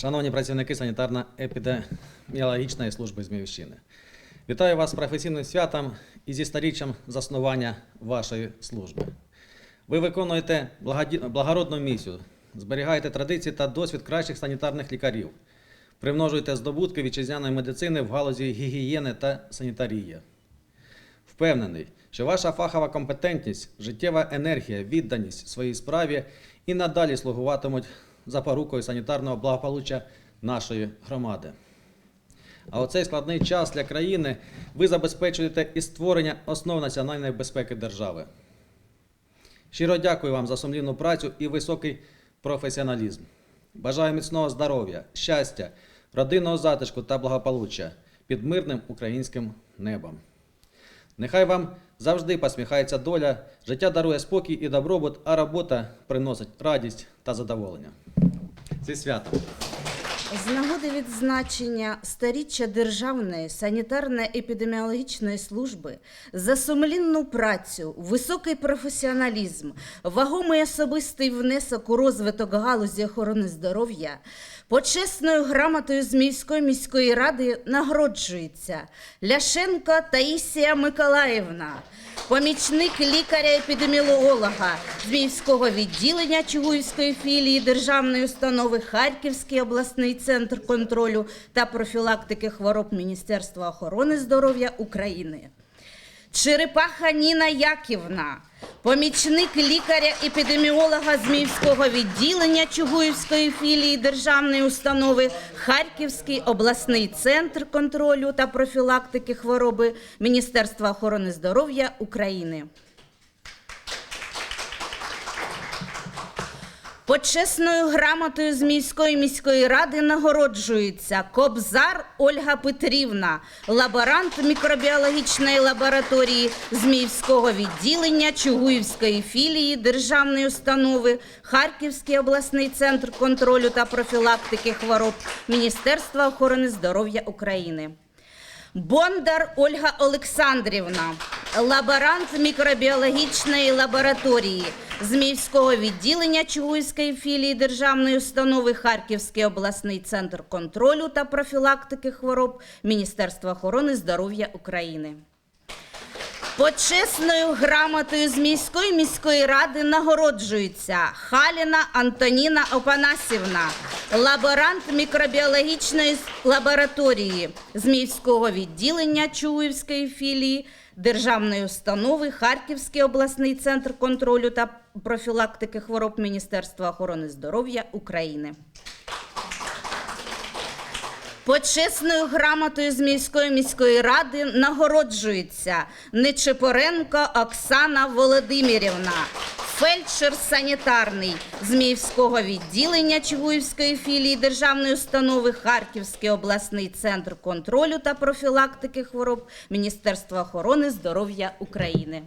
Шановні працівники санітарно-епідеміологічної служби Зміївщини, вітаю вас з професійним святом і зі сторіччям заснування вашої служби. Ви виконуєте благородну місію, зберігаєте традиції та досвід кращих санітарних лікарів, примножуєте здобутки вітчизняної медицини в галузі гігієни та санітарії. Впевнений, що ваша фахова компетентність, життєва енергія, відданість своїй справі і надалі слугуватимуть запорукою санітарного благополуччя нашої громади. А у цей складний час для країни ви забезпечуєте і створення основ національної безпеки держави. Щиро дякую вам за сумлінну працю і високий професіоналізм. Бажаю міцного здоров'я, щастя, родинного затишку та благополуччя під мирним українським небом. Нехай вам завжди посміхається доля, життя дарує спокій і добробут, а робота приносить радість та задоволення. Зі святом! З нагоди відзначення сторіччя Державної санітарно-епідеміологічної служби за сумлінну працю, високий професіоналізм, вагомий особистий внесок у розвиток галузі охорони здоров'я, почесною грамотою Зміївської міської ради нагороджується Ляшенко Таїсія Миколаївна, помічник лікаря-епідеміолога Зміївського відділення Чугуївської філії Державної установи Харківський обласний центр контролю та профілактики хвороб Міністерства охорони здоров'я України. Черепаха Ніна Яківна, помічник лікаря-епідеміолога Зміївського відділення Чугуївської філії Державної установи Харківський обласний центр контролю та профілактики хвороби Міністерства охорони здоров'я України. Почесною грамотою з міської міської ради нагороджується Кобзар Ольга Петрівна, лаборант мікробіологічної лабораторії Зміївського відділення Чугуївської філії Державної установи Харківський обласний центр контролю та профілактики хвороб Міністерства охорони здоров'я України. Бондар Ольга Олександрівна, лаборант мікробіологічної лабораторії Зміївського відділення Чугуївської філії Державної установи Харківський обласний центр контролю та профілактики хвороб Міністерства охорони здоров'я України. Почесною грамотою з міської міської ради нагороджується Халіна Антоніна Опанасівна, лаборант мікробіологічної лабораторії Зміївського відділення Чуївської філії Державної установи Харківський обласний центр контролю та профілактики хвороб Міністерства охорони здоров'я України. Почесною грамотою з міської міської ради нагороджується Нечепоренко Оксана Володимирівна, фельдшер санітарний Зміївського відділення Чугуївської філії Державної установи Харківський обласний центр контролю та профілактики хвороб Міністерства охорони здоров'я України.